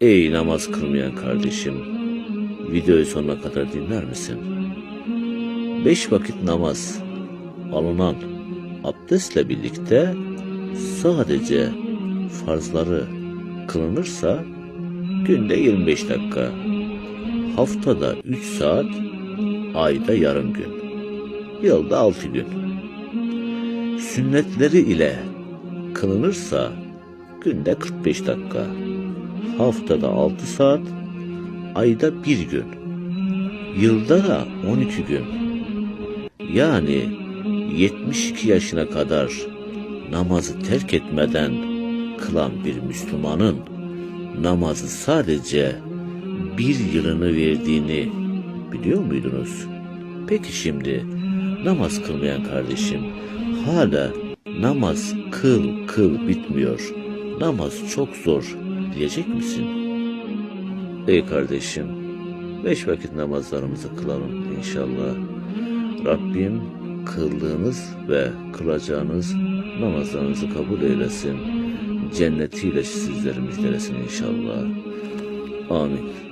Ey namaz kılmayan kardeşim, videoyu sonuna kadar dinler misin? Beş vakit namaz alınan abdestle birlikte sadece farzları kılınırsa günde 25 dakika, haftada 3 saat, ayda yarım gün, yılda 6 gün. Sünnetleri ile kılınırsa günde 45 dakika, haftada 6 saat, ayda bir gün, yılda da 12 gün. Yani 72 yaşına kadar namazı terk etmeden kılan bir Müslümanın namazı sadece bir yılını verdiğini biliyor muydunuz? Peki şimdi namaz kılmayan kardeşim hala namaz kıl kıl bitmiyor. Namaz çok zor diyecek misin? Ey kardeşim beş vakit namazlarımızı kılalım inşallah. Rabbim kıldığınız ve kılacağınız namazlarınızı kabul eylesin. Cennetiyle sizleri müjdelesin inşallah. Amin.